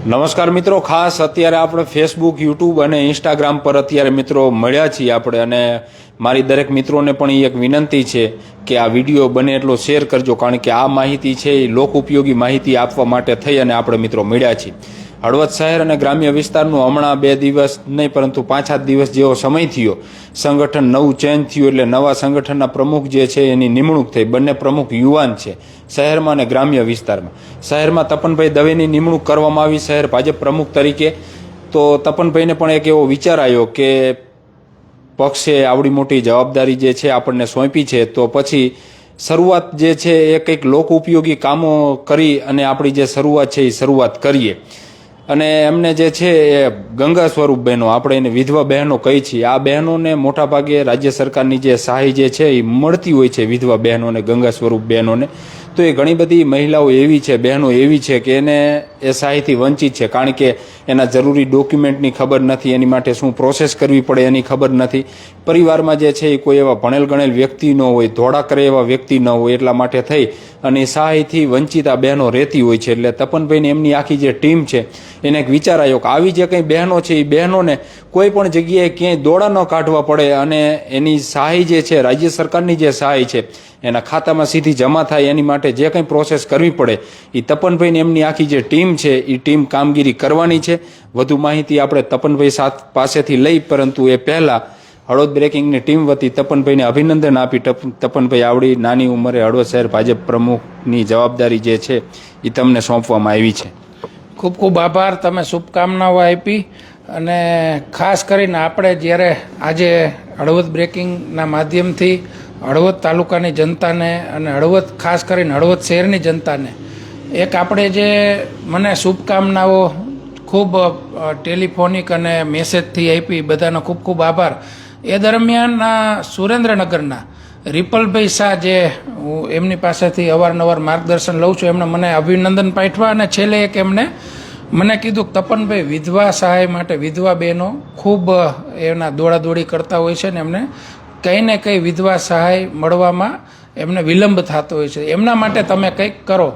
નમસ્કાર મિત્રો, ખાસ અત્યારે આપણે ફેસબુક યુટ્યુબ અને ઇન્સ્ટાગ્રામ પર અત્યારે મિત્રો મળ્યા છીએ આપણે અને મારી દરેક મિત્રોને પણ એ એક વિનંતી છે કે આ વીડિયો બને એટલો શેર કરજો, કારણ કે આ માહિતી છે એ લોક ઉપયોગી માહિતી આપવા માટે થઈ અને આપણે મિત્રો મળ્યા છીએ. હળવદ શહેર અને ગ્રામ્ય વિસ્તારનું હમણાં બે દિવસ નહીં, પરંતુ પાંચ સાત દિવસ જેવો સમય થયો. સંગઠન નવું ચેન્જ થયું એટલે નવા સંગઠનના પ્રમુખ જે છે એની નિમણૂક થઈ. બંને પ્રમુખ યુવાન છે, શહેરમાં અને ગ્રામ્ય વિસ્તારમાં. શહેરમાં તપનભાઈ દવેની નિમણૂક કરવામાં આવી. શહેર ભાજપ પ્રમુખ તરીકે. તો તપનભાઈને પણ એક એવો વિચાર આવ્યો કે પક્ષે આવડી મોટી જવાબદારી જે છે આપણને સોંપી છે. તો પછી શરૂઆત જે છે એ કંઈક લોક ઉપયોગી કામો કરી અને આપણી જે શરૂઆત છે એ શરૂઆત કરીએ. અને એમને જે છે એ ગંગા સ્વરૂપ બહેનો, આપણે એને વિધવા બહેનો કહી છીએ. આ બહેનોને મોટાભાગે રાજ્ય સરકારની જે સહાય જે છે એ મળતી હોય છે વિધવા બહેનોને, ગંગા સ્વરૂપ બહેનોને. તો એ ઘણી બધી મહિલાઓ એવી છે, બહેનો એવી છે કે એને એ સહાયથી વંચિત છે. કારણ કે એના જરૂરી ડોક્યુમેન્ટની ખબર નથી, એની માટે શું પ્રોસેસ કરવી પડે એની ખબર નથી. પરિવારમાં જે છે એ કોઈ એવા ભણેલ ગણેલ વ્યક્તિ ન હોય ધોળા કરે એવા વ્યક્તિ ન હોય એટલા માટે થઈ અને સહાયથી વંચિત આ બહેનો રહેતી હોય છે. એટલે તપનભાઈને એમની આખી જે ટીમ છે, એને એક વિચાર આવ્યો કે આવી જે કંઈ બહેનો છે, એ બહેનોને કોઈ પણ જગ્યાએ ક્યાંય દોડા ન કાઢવા પડે અને એની સહાય જે છે, રાજ્ય સરકારની જે સહાય છે, એના ખાતામાં સીધી જમા થાય એની માટે જે કંઈ પ્રોસેસ કરવી પડે એ તપનભાઈને એમની આખી જે ટીમ છે એ ટીમ કામગીરી કરવાની છે. વધુ માહિતી આપણે તપનભાઈ સાથ પાસેથી લઈ, પરંતુ એ પહેલાં હળવદ બ્રેકિંગની ટીમ વતી તપનભાઈને અભિનંદન આપી. તપ- તપનભાઈ આવડી, નાની ઉંમરે હળવદ શહેર ભાજપ પ્રમુખની જવાબદારી જે છે એ તમને સોંપવામાં આવી છે. ખૂબ ખૂબ આભાર, તમે શુભકામનાઓ આપી અને ખાસ કરીને આપણે જ્યારે આજે હળવદ બ્રેકિંગના માધ્યમથી હળવદ તાલુકાની જનતાને અને હળવદ, ખાસ કરીને હળવદ શહેરની જનતાને એક આપણે જે મને શુભકામનાઓ ખૂબ ટેલિફોનિક અને મેસેજથી આપી બધાનો ખૂબ ખૂબ આભાર. એ દરમિયાન સુરેન્દ્રનગરના રિપલભાઈ શાહ જે હું એમની પાસેથી અવારનવાર માર્ગદર્શન લઉં છું, એમણે મને અભિનંદન પાઠવા અને છેલ્લે એક એમને મને કીધું કે તપનભાઈ વિધવા સહાય માટે વિધવા બહેનો ખૂબ એના દોડાદોડી કરતા હોય છે ને એમને કંઈ ને કંઈ વિધવા સહાય મળવામાં એમને વિલંબ થતો હોય છે. એમના માટે તમે કંઈક કરો.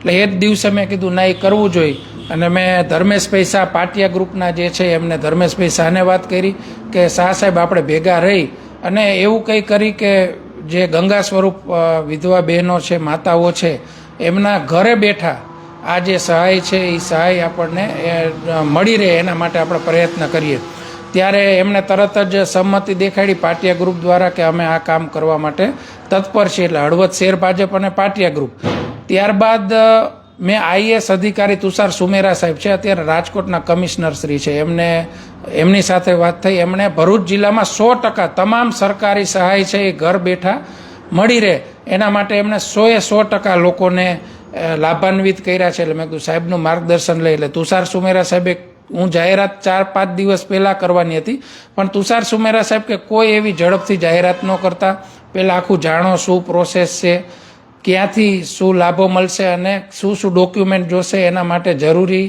એટલે એ જ દિવસે મેં કીધું, ના, એ કરવું જોઈએ. અને મેં ધર્મેશભાઈ શાહ પાટિયા ગ્રુપના જે છે, એમને ધર્મેશભાઈ શાહને વાત કરી કે શાહ સાહેબ આપણે ભેગા રહી અને એવું કંઈ કરી કે જે ગંગા સ્વરૂપ વિધવા બહેનો છે, માતાઓ છે, એમના ઘરે બેઠા આ જે સહાય છે એ સહાય આપણને મળી રહે એના માટે આપણે પ્રયત્ન કરીએ. ત્યારે એમણે તરત જ સંમતિ દેખાડી પાટિયા ગ્રુપ દ્વારા કે અમે આ કામ કરવા માટે તત્પર છીએ. એટલે હળવદ શેર ભાજપ અને પાટિયા ગ્રુપ. ત્યારબાદ મેં આઈએસ અધિકારી તુષાર સુમેરા સાહેબ છે, અત્યારે રાજકોટના કમિશનર શ્રી છે. એમને, એમની સાથે વાત થઈ. એમણે ભરૂચ જિલ્લામાં સો ટકા તમામ સરકારી સહાય છે, એ ઘર બેઠા મળી રહે. એના માટે એમણે સોએ સો ટકા લોકોને લાભાન્વિત કર્યા છે. એટલે મેં કીધું, સાહેબનું માર્ગદર્શન લઈ એટલે તુષાર સુમેરા સાહેબે હું જાહેરાત ચાર, પાંચ દિવસ પહેલાં કરવાની હતી. પણ તુષાર સુમેરા સાહેબ કે કોઈ એવી ઝડપથી જાહેરાત ન કરતા. પહેલાં આખું જાણો શું પ્રોસેસ છે. ક્યાંથી શું લાભો મળશે અને શું શું ડોક્યુમેન્ટ જોશે એના માટે જરૂરી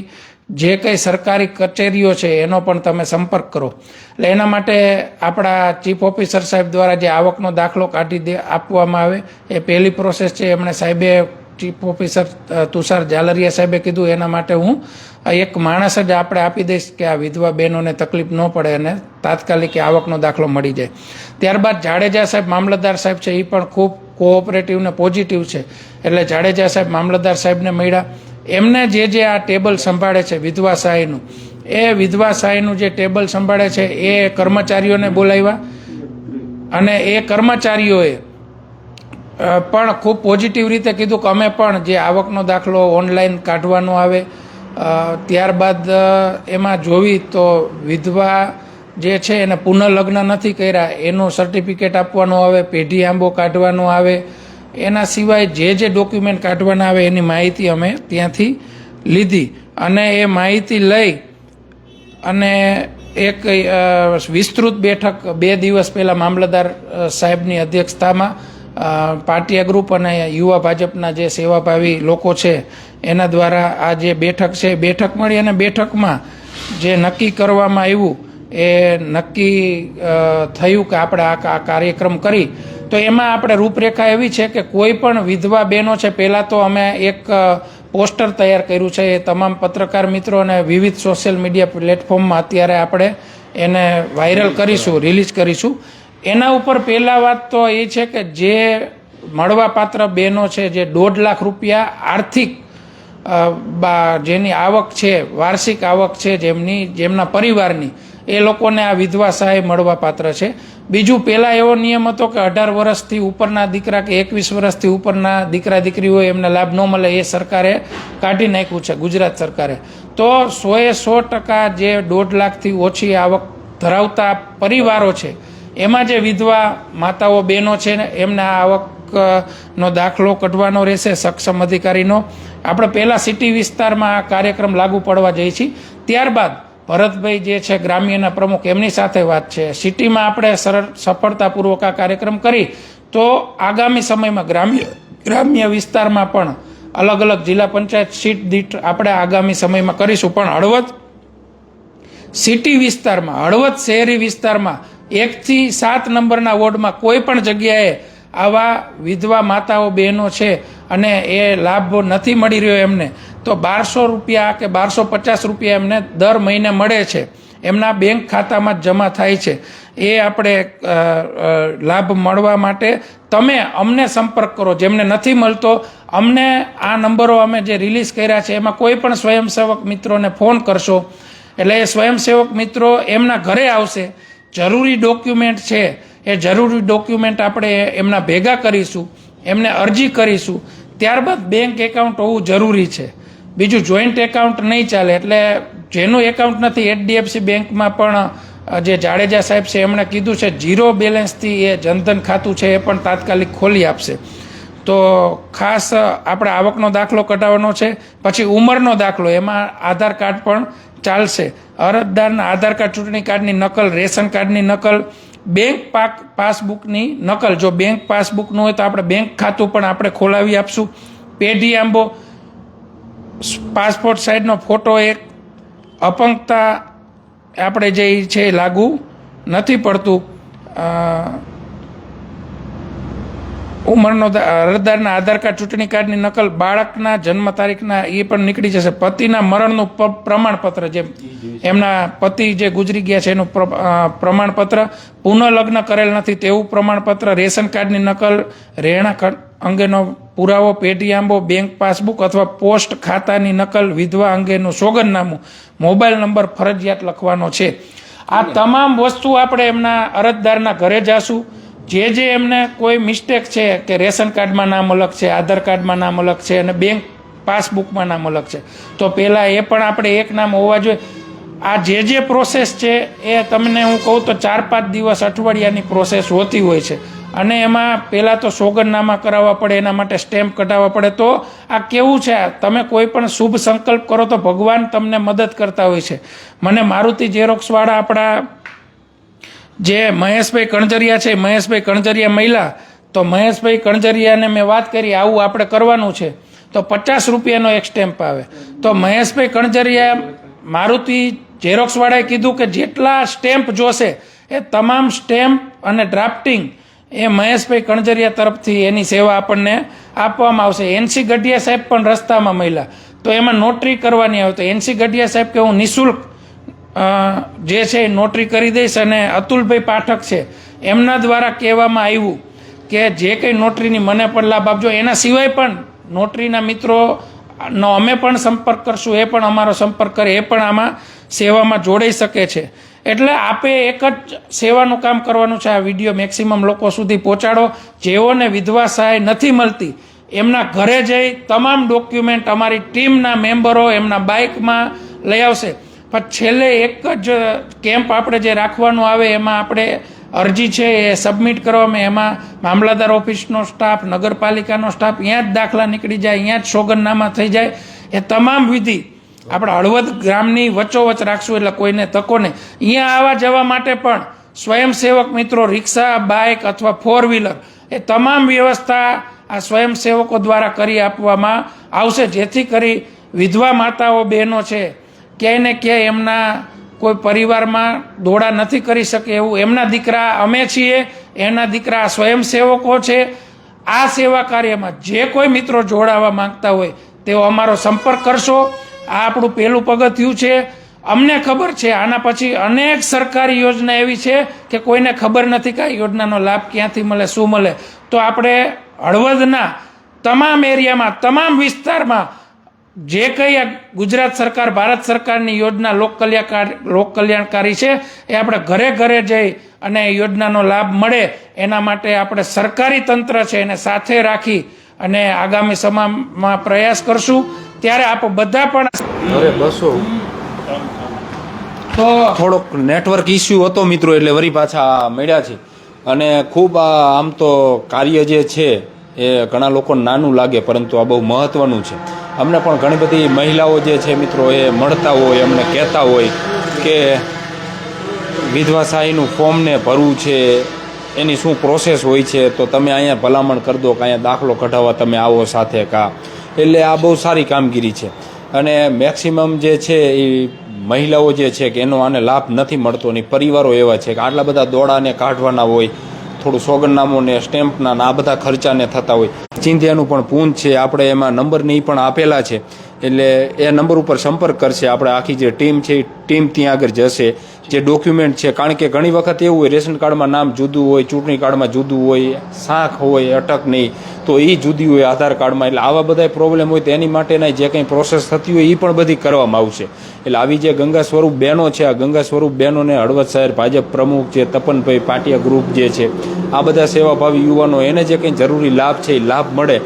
જે કંઈ સરકારી કચેરીઓ છે એનો પણ તમે સંપર્ક કરો. એટલે એના માટે આપણા ચીફ ઓફિસર સાહેબ દ્વારા જે આવકનો દાખલો કાઢી દે આપવામાં આવે, એ પહેલી પ્રોસેસ છે. એમણે સાહેબે ચીફ ઓફિસર તુષાર જાલરિયા સાહેબે કીધું, એના માટે હું એક માણસ જ આપણે આપી દઈશ કે આ વિધવા બહેનોને તકલીફ ન પડે અને તાત્કાલિક આવકનો દાખલો મળી જાય. ત્યારબાદ જાડેજા સાહેબ મામલતદાર સાહેબ છે એ પણ ખૂબ કોઓપરેટિવ ને પોઝિટિવ છે. એટલે જાડેજા સાહેબ મામલતદાર સાહેબને મળ્યા. એમને જે જે આ ટેબલ સંભાળે છે, વિધવા સહાયનું, એ વિધવા સહાયનું જે ટેબલ સંભાળે છે, એ કર્મચારીઓને બોલાવ્યા અને એ કર્મચારીઓએ પણ ખૂબ પોઝિટિવ રીતે કીધું કે અમે પણ જે આવકનો દાખલો ઓનલાઈન કાઢવાનો આવે ત્યારબાદ એમાં જોવી તો વિધવા જે છે એને પુનઃલગ્ન નથી કર્યા, એનું સર્ટિફિકેટ આપવાનું આવે, પેઢી આંબો કાઢવાનો આવે, એના સિવાય જે જે ડોક્યુમેન્ટ કાઢવાના આવે એની માહિતી અમે ત્યાંથી લીધી. અને એ માહિતી લઈ અને એક વિસ્તૃત બેઠક બે દિવસ પહેલાં મામલતદાર સાહેબની અધ્યક્ષતામાં પાટિયા ગ્રુપ અને યુવા ભાજપના જે સેવાભાવી લોકો છે, એના દ્વારા આ જે બેઠક છે, બેઠક મળી અને બેઠકમાં જે નક્કી કરવામાં આવ્યું, એ નક્કી થયું કે આપણે આ કાર્યક્રમ કરી. તો એમાં આપણે રૂપરેખા એવી છે કે કોઈ પણ વિધવા બહેનો છે, પહેલાં તો અમે એક પોસ્ટર તૈયાર કર્યું છે, એ તમામ પત્રકાર મિત્રો અને વિવિધ સોશિયલ મીડિયા પ્લેટફોર્મમાં અત્યારે આપણે એને વાયરલ કરીશું, રિલીઝ કરીશું. એના ઉપર પહેલા વાત તો એ છે કે જે મળવાપાત્ર બહેનો છે, જે દોઢ લાખ રૂપિયા આર્થિક બા, જેની આવક છે, વાર્ષિક આવક છે, જેમની, જેમના પરિવારની, એ લોકોને આ વિધવા સહાય મળવાપાત્ર છે. બીજું પહેલાં એવો નિયમ હતો કે અઢાર વર્ષથી ઉપરના દીકરા કે એકવીસ વર્ષથી ઉપરના દીકરા દીકરી હોય એમને લાભ ન મળે એ સરકારે કાઢી નાખ્યું છે, ગુજરાત સરકારે. તો સોએ સો ટકા જે દોઢ લાખથી ઓછી આવક ધરાવતા પરિવારો છે એમાં જે વિધવા માતાઓ બહેનો છે ને, એમને આ આવક દાખલો કઢવાનો રહેશે, સક્ષમ અધિકારીનો. આપણે પહેલાં સિટી વિસ્તારમાં આ કાર્યક્રમ લાગુ પડવા જઈએ છીએ ત્યારબાદ ભરતભાઈ જે છે ગ્રામ્યના પ્રમુખ, એમની સાથે વાત છે. સિટીમાં આપણે સરળ, સફળતાપૂર્વક આ કાર્યક્રમ કરી. તો આગામી સમયમાં ગ્રામ્ય ગ્રામ્ય વિસ્તારમાં પણ અલગ અલગ જિલ્લા પંચાયત સીટ દીઠ આપણે આગામી સમયમાં કરીશું. પણ હળવદ સિટી વિસ્તારમાં, હળવદ શહેરી વિસ્તારમાં એકથી સાત નંબરના વોર્ડમાં કોઈ પણ જગ્યાએ આવા વિધવા માતાઓ બહેનો છે અને એ લાભ નથી મળી રહ્યો એમને, તો બારસો રૂપિયા કે બારસો પચાસ રૂપિયા એમને દર મહિને મળે છે. એમના બેંક ખાતામાં જ જમા થાય છે. એ આપણે લાભ મળવા માટે તમે અમને સંપર્ક કરો. જેમને નથી મળતો, અમને આ નંબરો અમે જે રિલીઝ કર્યા છે, એમાં કોઈ પણ સ્વયંસેવક મિત્રોને ફોન કરશો. એટલે એ સ્વયંસેવક મિત્રો એમના ઘરે આવશે. જરૂરી ડોક્યુમેન્ટ છે, એ જરૂરી ડોક્યુમેન્ટ આપણે એમના ભેગા કરીશું, એમને અરજી કરીશું, ત્યારબાદ બેંક એકાઉન્ટ હોવું જરૂરી છે. બીજું જોઈન્ટ એકાઉન્ટ નહીં ચાલે, એટલે જેનું એકાઉન્ટ નથી, એચડીએફસી બેંકમાં પણ જે જાડેજા સાહેબ છે, એમણે કીધું છે, ઝીરો બેલેન્સથી એ જનધન ખાતું છે, એ પણ તાત્કાલિક ખોલી આપશે. તો ખાસ આપણે આવકનો દાખલો કઢાવવાનો છે, પછી ઉંમરનો દાખલો, એમાં આધાર કાર્ડ પણ ચાલશે. અરજદારના આધાર કાર્ડ ચૂંટણી કાર્ડની નકલ, રેશન કાર્ડની નકલ, બેંક પાક, પાસબુકની નકલ. જો બેંક પાસબુકનું હોય તો આપણે બેંક ખાતું પણ આપણે ખોલાવી આપશું. પેઢી આંબો પાસપોર્ટ સાઇઝનો ફોટો એક, અપંગતા આપણે જે છે લાગુ નથી પડતું. ઉંમરનો અરજદારના આધાર કાર્ડ ચૂંટણી કાર્ડની નકલ બાળકના જન્મ તારીખના એ પણ નીકળી જશે. પતિના મરણનું પ્રમાણપત્ર જે એમના પતિ જે ગુજરી ગયા છે એનું પ્ર- પ્રમાણપત્ર પુનઃલગ્ન કરેલ નથી તેવું પ્રમાણપત્ર રેશન કાર્ડની નકલ રહેણાંક અંગેનો પુરાવો પેટીએમ્બો બેંક પાસબુક અથવા પોસ્ટ ખાતાની નકલ વિધવા અંગેનું સોગંદનામું મોબાઈલ નંબર ફરજિયાત લખવાનો છે. આ તમામ વસ્તુ આપણે એમના અરજદારના ઘરે જાશું. જે જે એમને કોઈ મિસ્ટેક છે કે રેશન કાર્ડમાં નામ અલગ છે, આધાર કાર્ડમાં નામ અલગ છે અને બેંક પાસબુકમાં નામ અલગ છે, તો પહેલાં એ પણ આપણે એક નામ હોવા જોઈએ. આ જે જે પ્રોસેસ છે એ તમને હું કહું તો ચાર પાંચ દિવસ અઠવાડિયાની પ્રોસેસ હોતી હોય છે. અને એમાં પહેલાં તો સોગંદનામા કરાવવા પડે, એના માટે સ્ટેમ્પ કઢાવવા પડે. તો આ કેવું છે? તમે કોઈ પણ શુભ સંકલ્પ કરો તો ભગવાન તમને મદદ કરતા હોય છે. મને મારુતિ ઝેરોક્સવાળા આપણા જે મહેશભાઈ કણજરિયા છે, મહેશભાઈ કણજરિયા મહિલા, તો મહેશભાઈ કણજરિયાને મેં વાત કરી, આવું આપણે કરવાનું છે. તો પચાસ રૂપિયાનો એક સ્ટેમ્પ આવે. તો મહેશભાઈ કણજરિયા મારુતિ ઝેરોક્સવાળાએ કીધું કે જેટલા સ્ટેમ્પ જોશે, એ તમામ સ્ટેમ્પ અને ડ્રાફ્ટિંગ એ મહેશભાઈ કણજરિયા તરફથી એની સેવા આપણને આપવામાં આવશે. એનસી ગઢિયા સાહેબ પણ રસ્તામાં મહિલા તો એમાં નોટરી કરવાની આવે. તો એનસી ગઢિયા સાહેબ કે હું નિઃશુલ્ક જે છે એ નોટરી કરી દઈશ અને અતુલભાઈ પાઠક છે, એમના દ્વારા કહેવામાં આવ્યું કે જે કંઈ નોટરીની મને પણ લાભ આપજો. એના સિવાય પણ નોટરીના મિત્રો નો અમે પણ સંપર્ક કરશું, એ પણ અમારો સંપર્ક કરે, એ પણ આમાં સેવામાં જોડાઈ શકે છે. એટલે આપે એક જ સેવાનું કામ કરવાનું છે, આ વીડિયો મેક્સિમમ લોકો સુધી પહોંચાડો. જેઓને વિધવા સહાય નથી મળતી, એમના ઘરે જઈ તમામ ડોક્યુમેન્ટ અમારી ટીમના મેમ્બરો એમના બાઇકમાં લઈ આવશે. પણ છેલ્લે એક જ કેમ્પ આપણે જે રાખવાનું આવે, એમાં આપણે અરજી છે એ સબમિટ કરવામાં, એમાં મામલાદાર ઓફિસનો સ્ટાફ નગરપાલિકાનો સ્ટાફ અહીંયા જ દાખલા નીકળી જાય અહીંયા જ સોગંદનામા થઈ જાય. એ તમામ વિધિ આપણે હળવદ ગ્રામની વચ્ચોવચ રાખશું એટલે કોઈને તકો નહીં. અહીંયા આવવા જવા માટે પણ સ્વયંસેવક મિત્રો, રિક્ષા, બાઇક અથવા ફોર વ્હીલર એ તમામ વ્યવસ્થા આ સ્વયંસેવકો દ્વારા કરી આપવામાં આવશે, જેથી કરી વિધવા માતાઓ બહેનો છે ક્યાંય ને ક્યાંય એમના કોઈ પરિવારમાં દોડા નથી કરી શકે એવું એમના દીકરા અમે છીએ એમના દીકરા સ્વયંસેવકો છે. આ સેવા કાર્યમાં જે કોઈ મિત્રો જોડાવા માંગતા હોય તેઓ અમારો સંપર્ક કરશો. આ આપણું પહેલું પગથિયું છે. અમને ખબર છે આના પછી અનેક સરકારી યોજના એવી છે કે કોઈને ખબર નથી કે આ યોજનાનો લાભ ક્યાંથી મળે, શું મળે. તો આપણે હળવદના તમામ એરિયામાં, તમામ વિસ્તારમાં જે કંઈ ગુજરાત સરકાર ભારત સરકારની યોજના લોક કલ્યાણકાર લોક કલ્યાણકારી છે એ આપણે ઘરે ઘરે જઈ અને યોજનાનો લાભ મળે એના માટે આપણે સરકારી તંત્ર છે એને સાથે રાખી અને આગામી સમયમાં પ્રયાસ કરશું. ત્યારે આપ બધા પણ અરે બસો. તો થોડોક નેટવર્ક ઇસ્યુ હતો મિત્રો એટલે વરી પાછા મળ્યા છે. અને ખૂબ આ આમ તો કાર્ય જે છે એ ઘણા લોકોને નાનું લાગે, પરંતુ આ બહુ મહત્વનું છે. અમને પણ ઘણી બધી મહિલાઓ જે છે મિત્રો, એ મળતા હોય, અમને કહેતા હોય કે વિધવા સહાયનું ફોર્મને ભરવું છે, એની શું પ્રોસેસ હોય છે, તો તમે અહીંયા ભલામણ કરી દો કે અહીંયા દાખલો કઢાવવા તમે આવો સાથે કા. એટલે આ બહુ સારી કામગીરી છે. અને મેક્સિમમ જે છે એ મહિલાઓ જે છે કે એનો આને લાભ નથી મળતો, ને પરિવારો એવા છે કે આટલા બધા દોડાને કાઢવાના હોય થોડું સોગંદનામું ને સ્ટેમ્પના આ બધા ખર્ચાને થતા હોય. ચિંધ્યાનું પણ પૂન છે. આપણે એમાં નંબર નહીં પણ આપેલા છે. એટલે એ નંબર ઉપર સંપર્ક કરશે. આપણે આખી જે ટીમ છે, એ ટીમ ત્યાં આગળ જશે. જે ડોક્યુમેન્ટ છે, કારણ કે ઘણી વખત એવું હોય, રેશન કાર્ડમાં નામ જુદું હોય, ચૂંટણી કાર્ડમાં જુદું હોય, શાખ હોય, અટક નહીં. તો એ જુદી હોય આધાર કાર્ડમાં. એટલે આવા બધા પ્રોબ્લેમ હોય તો એની માટેના જે કંઈ પ્રોસેસ થતી હોય એ પણ બધી કરવામાં આવશે. એટલે આવી જે ગંગા સ્વરૂપ બહેનો છે, આ ગંગા સ્વરૂપ બહેનોને હળવદ શહેર ભાજપ પ્રમુખ જે તપનભાઈ પાટિયા ગ્રુપ જે છે, આ બધા સેવાભાવી યુવાનો, એને જે કંઈ જરૂરી લાભ છે એ લાભ મળે.